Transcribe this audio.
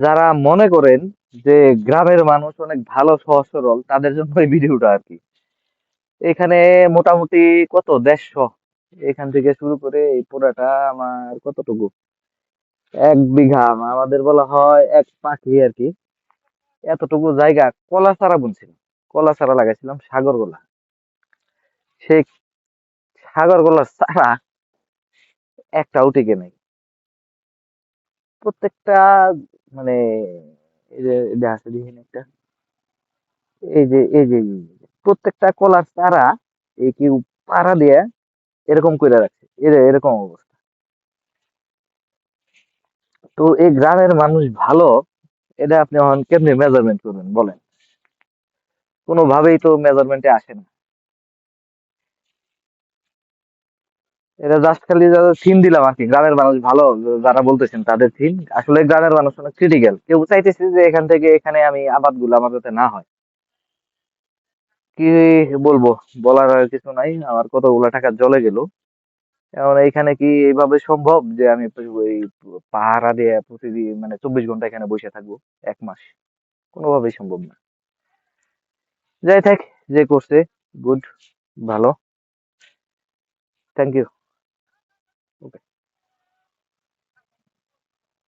যারা মনে করেন যে গ্রামের মানুষ অনেক ভালো সহজ সরল তাদের জন্য এই ভিডিওটা আর কি। এখানে মোটামুটি কত? দেড়শো। এখান থেকে শুরু করে এই পুরাটা আমার কতটুকু? এক বিঘা আমাদের বলা হয় এক পাখি আর কি। এতটুকু জায়গা কলা চারা বুনছিলাম। কলা চারা লাগাইছিলাম সাগর গোলা সেই সাগর গোলা চারা একটাও টিকে নাই। প্রত্যেকটা মানে একটা। এই যে এই যে প্রত্যেকটা কলার চারা এই কি পাড়া দিয়ে এরকম করে রাখছে। এর, এরকম অবস্থা। তো এই গ্রামের মানুষ ভালো, এটা আপনি কেমনি মেজারমেন্ট করবেন বলেন? কোনোভাবেই তো মেজারমেন্টে আসে না। এটা জাস্ট খালি থিম দিলাম আর কি, গ্রামের মানুষ ভালো যারা বলতেছেন তাদের থিম আসলে গ্রামের মানুষ অনেক ক্রিটিক্যাল কেউ চাইতেছে যে এখান থেকে এখানে আমি আবাদগুলো আমার যাতে না হয়। কি বলব? বলার আর কিছু নাই, আমার কতগুলো টাকা জলে গেল। এখন এইখানে কি এইভাবে সম্ভব যে আমি ওই পাহারা দিয়ে প্রতিদিন মানে চব্বিশ ঘণ্টা এখানে বসে থাকব এক মাস? কোনোভাবেই সম্ভব না। যাই থাক, যে করছে গুড ভালো। Thank you